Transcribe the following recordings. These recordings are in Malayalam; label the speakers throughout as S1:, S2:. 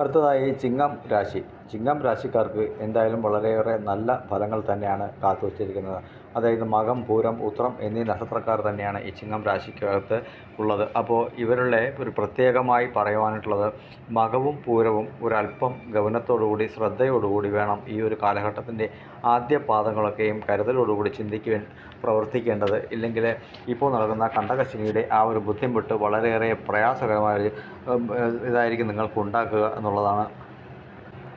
S1: അടുത്തതായി ചിങ്ങം രാശി. ചിങ്ങം രാശിക്കാർക്ക് എന്തായാലും വളരെയേറെ നല്ല ഫലങ്ങൾ തന്നെയാണ് കാത്തുവച്ചിരിക്കുന്നത് അതായത് മകം പൂരം ഉത്രം എന്നീ നക്ഷത്രക്കാർ തന്നെയാണ് ഈ ചിങ്ങം രാശിക്കകത്ത് ഉള്ളത്. അപ്പോൾ ഇവരുടെ ഒരു പ്രത്യേകമായി പറയുവാനായിട്ടുള്ളത് മകവും പൂരവും ഒരല്പം ഗൗനത്തോടുകൂടി ശ്രദ്ധയോടുകൂടി വേണം ഈ ഒരു കാലഘട്ടത്തിന്റെ ആദ്യ പാദങ്ങളൊക്കെയും കരുതലോടുകൂടി ചിന്തിക്കുവാൻ പ്രവർത്തിക്കേണ്ടത്. ഇല്ലെങ്കിൽ ഇപ്പോൾ നടക്കുന്ന കണ്ടകശനിയുടെ ആ ഒരു ബുദ്ധിമുട്ട് വളരെയേറെ പ്രയാസകരമായ ഇതായിരിക്കും നിങ്ങൾക്ക് ഉണ്ടാക്കുക എന്നുള്ളതാണ്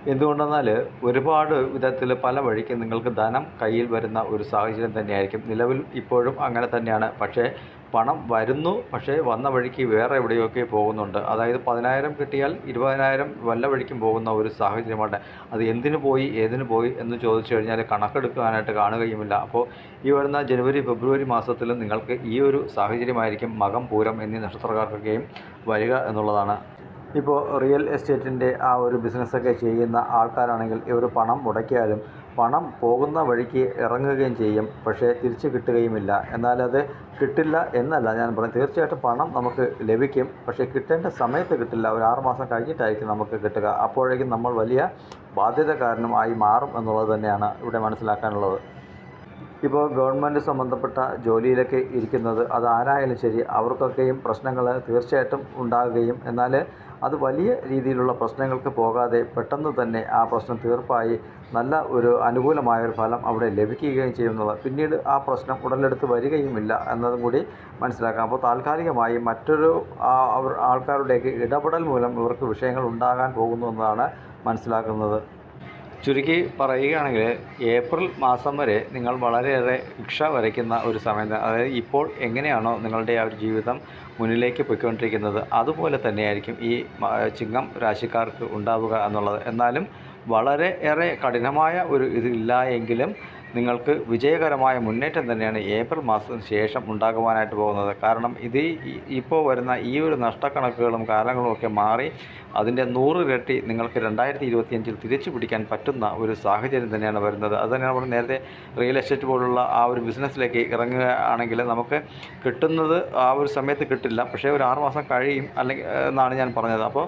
S1: എന്തുകൊണ്ടെന്നാൽ ഒരുപാട് വിധത്തിൽ പല വഴിക്ക് നിങ്ങൾക്ക് ധനം കയ്യിൽ വരുന്ന ഒരു സാഹചര്യം തന്നെയായിരിക്കും. നിലവിൽ ഇപ്പോഴും അങ്ങനെ തന്നെയാണ്. പക്ഷേ പണം വരുന്നു. പക്ഷേ വന്ന വഴിക്ക് വേറെ എവിടെയൊക്കെ പോകുന്നുണ്ട്. അതായത് പതിനായിരം കിട്ടിയാൽ ഇരുപതിനായിരം വല്ല വഴിക്കും പോകുന്ന ഒരു സാഹചര്യമാണ്. അത് എന്തിനു പോയി ഏതിനു പോയി എന്ന് ചോദിച്ചു കഴിഞ്ഞാൽ കണക്കെടുക്കാനായിട്ട് കാണുകയുമില്ല. അപ്പോൾ ഈ വരുന്ന ജനുവരി ഫെബ്രുവരി മാസത്തിൽ നിങ്ങൾക്ക് ഈ ഒരു സാഹചര്യമായിരിക്കും മകം പൂരം എന്നീ നക്ഷത്രക്കാർക്കൊക്കെയും വരിക എന്നുള്ളതാണ് ഇപ്പോൾ റിയൽ എസ്റ്റേറ്റിന്റെ ആ ഒരു ബിസിനസ്സൊക്കെ ചെയ്യുന്ന ആൾക്കാരാണെങ്കിൽ ഇവർ പണം മുടക്കിയാലും പണം പോകുന്ന വഴിക്ക് ഇറങ്ങുകയും ചെയ്യും പക്ഷേ തിരിച്ച് കിട്ടുകയുമില്ല. എന്നാൽ അത് കിട്ടില്ല എന്നല്ല ഞാൻ പറഞ്ഞു തീർച്ചയായിട്ടും പണം നമുക്ക് ലഭിക്കും പക്ഷേ കിട്ടേണ്ട സമയത്ത് കിട്ടില്ല. ഒരു ആറ് മാസം കഴിഞ്ഞിട്ടായിരിക്കും നമുക്ക് കിട്ടുക. അപ്പോഴേക്കും നമ്മൾ വലിയ ബാധ്യതക്കാരനും ആയി മാറും എന്നുള്ളത് തന്നെയാണ് ഇവിടെ മനസ്സിലാക്കാനുള്ളത്. ഇപ്പോൾ ഗവൺമെന്റ് സംബന്ധപ്പെട്ട ജോലിയിലൊക്കെ ഇരിക്കുന്നത് അത് ആരായാലും ശരി അവർക്കൊക്കെയും പ്രശ്നങ്ങൾ തീർച്ചയായിട്ടും ഉണ്ടാകുകയും എന്നാൽ അത് വലിയ രീതിയിലുള്ള പ്രശ്നങ്ങൾക്ക് പോകാതെ പെട്ടെന്ന് തന്നെ ആ പ്രശ്നം തീർപ്പായി നല്ല ഒരു അനുകൂലമായ ഒരു ഫലം അവിടെ ലഭിക്കുകയും ചെയ്യുന്നത് പിന്നീട് ആ പ്രശ്നം ഉടലെടുത്ത് വരികയുമില്ല എന്നതും കൂടി മനസ്സിലാക്കാം. അപ്പോൾ താൽക്കാലികമായി മറ്റൊരു ആൾക്കാരുടെയൊക്കെ ഇടപെടൽ മൂലം ഇവർക്ക് വിഷയങ്ങൾ ഉണ്ടാകാൻ പോകുന്നു എന്നതാണ് മനസ്സിലാക്കുന്നത്. ചുരുക്കി പറയുകയാണെങ്കിൽ ഏപ്രിൽ മാസം വരെ നിങ്ങൾ വളരെയേറെ ഭിക്ഷ വരയ്ക്കുന്ന ഒരു സമയം അതായത് ഇപ്പോൾ എങ്ങനെയാണോ നിങ്ങളുടെ ആ ഒരു ജീവിതം മുന്നിലേക്ക് പോയിക്കൊണ്ടിരിക്കുന്നത് അതുപോലെ തന്നെയായിരിക്കും ഈ ചിങ്ങം രാശിക്കാർക്ക് ഉണ്ടാവുക എന്നുള്ളത്. എന്നാലും വളരെ ഏറെ കഠിനമായ ഒരു ഇതില്ല എങ്കിലും നിങ്ങൾക്ക് വിജയകരമായ മുന്നേറ്റം തന്നെയാണ് ഏപ്രിൽ മാസത്തിന് ശേഷം ഉണ്ടാകുവാനായിട്ട് പോകുന്നത്. കാരണം ഇത് ഇപ്പോൾ വരുന്ന ഈ ഒരു നഷ്ടക്കണക്കുകളും കാലങ്ങളും ഒക്കെ മാറി അതിന്റെ നൂറ് ഇരട്ടി നിങ്ങൾക്ക് രണ്ടായിരത്തി ഇരുപത്തിയഞ്ചിൽ തിരിച്ചു പിടിക്കാൻ പറ്റുന്ന ഒരു സാഹചര്യം തന്നെയാണ് വരുന്നത്. അത് തന്നെയാണ് നമ്മൾ നേരത്തെ റിയൽ എസ്റ്റേറ്റ് പോലുള്ള ആ ഒരു ബിസിനസ്സിലേക്ക് ഇറങ്ങുകയാണെങ്കിൽ നമുക്ക് കിട്ടുന്നത് ആ ഒരു സമയത്ത് കിട്ടില്ല. പക്ഷേ ഒരു ആറ് മാസം കഴിയും അല്ലെങ്കിൽ എന്നാണ് ഞാൻ പറഞ്ഞത്. അപ്പോൾ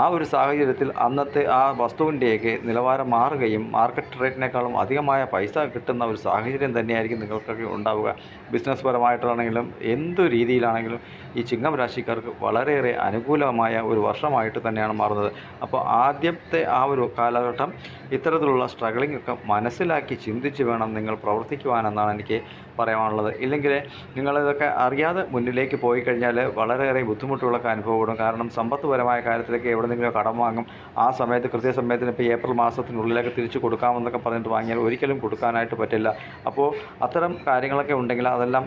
S1: ആ ഒരു സാഹചര്യത്തിൽ അന്നത്തെ ആ വസ്തുവിന്റെയൊക്കെ നിലവാരം മാറുകയും മാർക്കറ്റ് റേറ്റിനേക്കാളും അധികമായ പൈസ കിട്ടുന്ന ഒരു സാഹചര്യം തന്നെയായിരിക്കും നിങ്ങൾക്കൊക്കെ ഉണ്ടാവുക. ബിസിനസ് പരമായിട്ടാണെങ്കിലും എന്തു രീതിയിലാണെങ്കിലും ഈ ചിങ്ങം രാശിക്കാർക്ക് വളരെയേറെ അനുകൂലമായ ഒരു വർഷമായിട്ട് തന്നെയാണ് മാറുന്നത്. അപ്പോൾ ആദ്യത്തെ ആ ഒരു കാലഘട്ടം ഇത്തരത്തിലുള്ള സ്ട്രഗിളിംഗ് ഒക്കെ മനസ്സിലാക്കി ചിന്തിച്ച് വേണം നിങ്ങൾ പ്രവർത്തിക്കുവാനെന്നാണ് എനിക്ക് പറയാനുള്ളത്. ഇല്ലെങ്കിൽ നിങ്ങളിതൊക്കെ അറിയാതെ മുന്നിലേക്ക് പോയി കഴിഞ്ഞാൽ വളരെയേറെ ബുദ്ധിമുട്ടുകളൊക്കെ അനുഭവപ്പെടും. കാരണം സമ്പത്ത്പരമായ കാര്യത്തിലേക്ക് എവിടെന്നെങ്കിലും കടം വാങ്ങും. ആ സമയത്ത് കൃത്യസമയത്തിന് ഇപ്പോൾ ഏപ്രിൽ മാസത്തിനുള്ളിലേക്ക് തിരിച്ചു കൊടുക്കാമെന്നൊക്കെ പറഞ്ഞിട്ട് വാങ്ങിയാൽ ഒരിക്കലും കൊടുക്കാനായിട്ട് പറ്റില്ല. അപ്പോൾ അത്തരം കാര്യങ്ങളൊക്കെ ഉണ്ടെങ്കിൽ അതെല്ലാം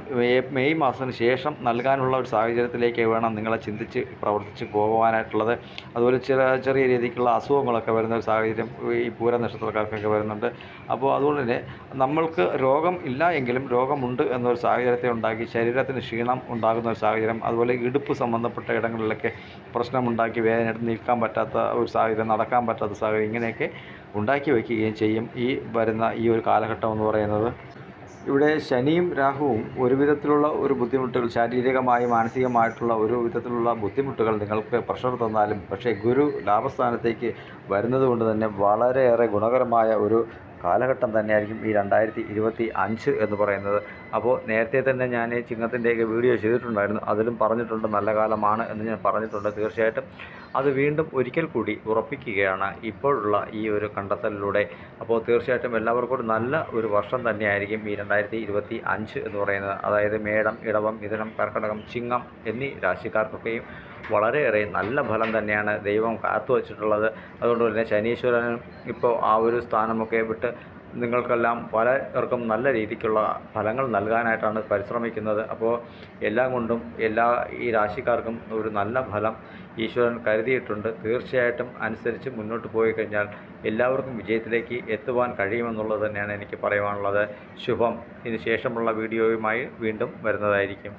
S1: മെയ് മാസത്തിന് ശേഷം നൽകാനുള്ള ഒരു സാഹചര്യത്തിലേക്ക് വേണം നിങ്ങളെ ചിന്തിച്ച് പ്രവർത്തിച്ച് പോകുവാനായിട്ടുള്ളത് അതുപോലെ ചെറിയ ചെറിയ രീതിക്കുള്ള അസുഖങ്ങളൊക്കെ വരുന്ന ഒരു സാഹചര്യം ഈ പൂര നക്ഷത്രക്കാർക്കൊക്കെ വരുന്നുണ്ട്. അപ്പോൾ അതുകൊണ്ട് തന്നെ നമ്മൾക്ക് രോഗം ഇല്ല എങ്കിലും രോഗമുണ്ട് എന്നൊരു സാഹചര്യത്തെ ഉണ്ടാക്കി ശരീരത്തിന് ക്ഷീണം ഉണ്ടാകുന്ന ഒരു സാഹചര്യം അതുപോലെ ഇടുപ്പ് സംബന്ധപ്പെട്ട ഇടങ്ങളിലൊക്കെ പ്രശ്നമുണ്ടാക്കി വേദന നിൽക്കാൻ പറ്റാത്ത ഒരു സാഹചര്യം നടക്കാൻ പറ്റാത്ത സാഹചര്യം ഇങ്ങനെയൊക്കെ ഉണ്ടാക്കി വയ്ക്കുകയും ചെയ്യും ഈ വരുന്ന ഈ ഒരു കാലഘട്ടം എന്ന് പറയുന്നത്. ഇവിടെ ശനിയും രാഹുവും ഒരു വിധത്തിലുള്ള ഒരു ബുദ്ധിമുട്ടുകൾ ശാരീരികമായി മാനസികമായിട്ടുള്ള ഒരു വിധത്തിലുള്ള ബുദ്ധിമുട്ടുകൾ നിങ്ങൾക്ക് പ്രഷർ തന്നാലും പക്ഷേ ഗുരു ലാഭസ്ഥാനത്തേക്ക് വരുന്നത് കൊണ്ട് തന്നെ വളരെയേറെ ഗുണകരമായ ഒരു കാലഘട്ടം തന്നെയായിരിക്കും ഈ രണ്ടായിരത്തി ഇരുപത്തി അഞ്ച് എന്ന് പറയുന്നത്. അപ്പോൾ നേരത്തെ തന്നെ ഞാൻ ചിങ്ങത്തിന്റെയൊക്കെ വീഡിയോ ചെയ്തിട്ടുണ്ടായിരുന്നു. അതിലും പറഞ്ഞിട്ടുണ്ട് നല്ല കാലമാണ് എന്ന് ഞാൻ പറഞ്ഞിട്ടുണ്ട് തീർച്ചയായിട്ടും. അത് വീണ്ടും ഒരിക്കൽ കൂടി ഉറപ്പിക്കുകയാണ് ഇപ്പോഴുള്ള ഈ ഒരു കണ്ടെത്തലിലൂടെ. അപ്പോൾ തീർച്ചയായിട്ടും എല്ലാവർക്കും നല്ല ഒരു വർഷം തന്നെയായിരിക്കും ഈ രണ്ടായിരത്തി ഇരുപത്തി അഞ്ച് എന്ന് പറയുന്നത്. അതായത് മേടം ഇടവം മിഥുനം കർക്കടകം ചിങ്ങം എന്നീ രാശിക്കാർക്കൊക്കെയും വളരെയേറെ നല്ല ഫലം തന്നെയാണ് ദൈവം കാത്തു വച്ചിട്ടുള്ളത്. അതുകൊണ്ട് തന്നെ ശനീശ്വരനും ഇപ്പോൾ ആ ഒരു സ്ഥാനമൊക്കെ വിട്ട് നിങ്ങൾക്കെല്ലാം പലർക്കും നല്ല രീതിക്കുള്ള ഫലങ്ങൾ നൽകാനായിട്ടാണ് പരിശ്രമിക്കുന്നത്. അപ്പോൾ എല്ലാം കൊണ്ടും എല്ലാ ഈ രാശിക്കാർക്കും ഒരു നല്ല ഫലം ഈശ്വരൻ കരുതിയിട്ടുണ്ട്. തീർച്ചയായിട്ടും അനുസരിച്ച് മുന്നോട്ട് പോയി കഴിഞ്ഞാൽ എല്ലാവർക്കും വിജയത്തിലേക്ക് എത്തുവാൻ കഴിയുമെന്നുള്ളത് തന്നെയാണ് എനിക്ക് പറയുവാനുള്ളത്. ശുഭം. ഇതിന് ശേഷമുള്ള വീഡിയോയുമായി വീണ്ടും വരുന്നതായിരിക്കും.